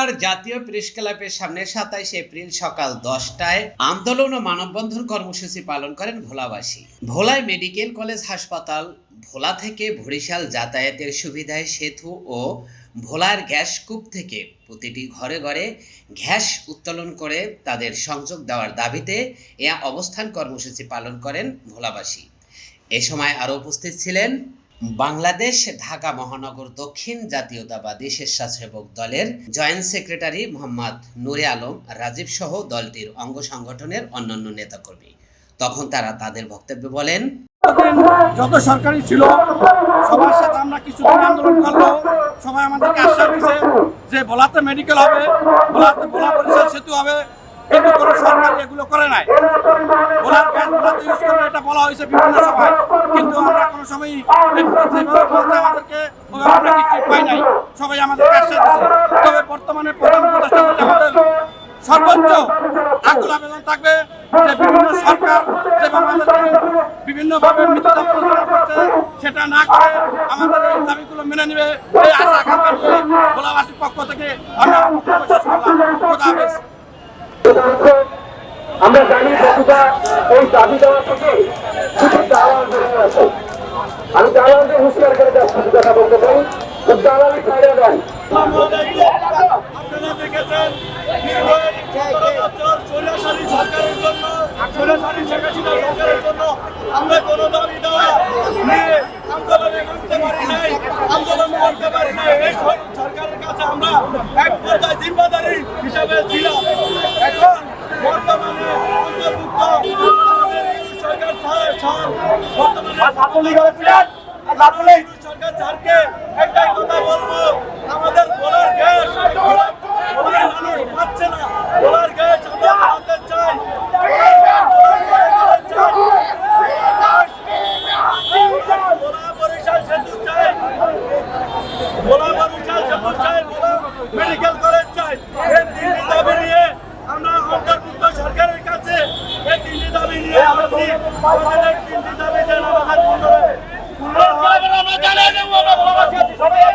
ভোলার জাতীয় প্রেস ক্লাবের সামনে সাতাইশ এপ্রিল সকাল দশটায় আন্দোলন ও মানববন্ধন কর্মসূচি পালন করেন ভোলাবাসী। ভোলায় মেডিকেল কলেজ হাসপাতাল, ভোলা থেকে বরিশাল যাতায়াতের সুবিধায় সেতু ও ভোলার গ্যাস কূপ থেকে প্রতিটি ঘরে ঘরে গ্যাস উত্তোলন করে তাদের সংযোগ দেওয়ার দাবিতে এ অবস্থান কর্মসূচি পালন করেন ভোলাবাসী। এ সময় আরও উপস্থিত ছিলেন বাংলাদেশ, ঢাকা, মহানগর, দক্ষিণ জাতীয়তাবাদী স্বেচ্ছাসেবক দলের জয়েন্ট সেক্রেটারি মোহাম্মদ নুরে আলম রাজীব সহ দলটির অঙ্গ সংগঠনের অন্যান্য নেতাকর্মী। তখন তারা তাদের বক্তব্যে বলেন, যত সরকারি ছিল, সবার সাথে আমরা কিছুদিন আন্দোলন করল। সবাই আমাদেরকে আশ্বাস দিছে যে ভোলাতে মেডিকেল হবে ভোলাতে ভোলা পরিষদ সেতু হবে, কিন্তু কোনো সরকার এগুলো করে নাই। ভোলার বলা হয়েছে বিভিন্ন সময় কিন্তু আমরা কোনো সময় যেভাবে আমাদেরকে ওভাবে আমরা নাই। সবাই তবে বর্তমানে প্রধান আমাদের সর্বোচ্চ আকুল আবেদন থাকবে যে বিভিন্ন সরকার যে আমাদেরকে বিভিন্নভাবে মিথ্যা করছে, সেটা না করে আমাদের এই দাবিগুলো মেনে নেবে এই আশা আকাঙ্ক্ষা নিয়ে পক্ষ থেকে আমরা আমার জানি এই দাবি দেওয়া থেকে শুধু দালাল হয়ে আছে আমি দালালকে হুঁশিয়ার করে যাচ্ছি কথা বলতে চাই। দালালি ছাড়িয়ে দেন। আপনারা দেখেছেন সরকারের জন্য সরকারের জন্য আমরা কোনো দাবি দেওয়া আন্দোলনে করতে পারি নাই আন্দোলন করতে পারি নাই। এই সরকারের কাছে আমরা এক পর্যায়ে জিম্মাদারি হিসাবে ছিলাম এখন বর্তমানে অন্তর্ভুক্ত আমাদের এই সরকার ছাড়া- ছাড়া বর্তমানে ছাত্রলীগ সরকার ছাড়কে একটাই কথা বলব আমাদের বলার গ্যাস সবাই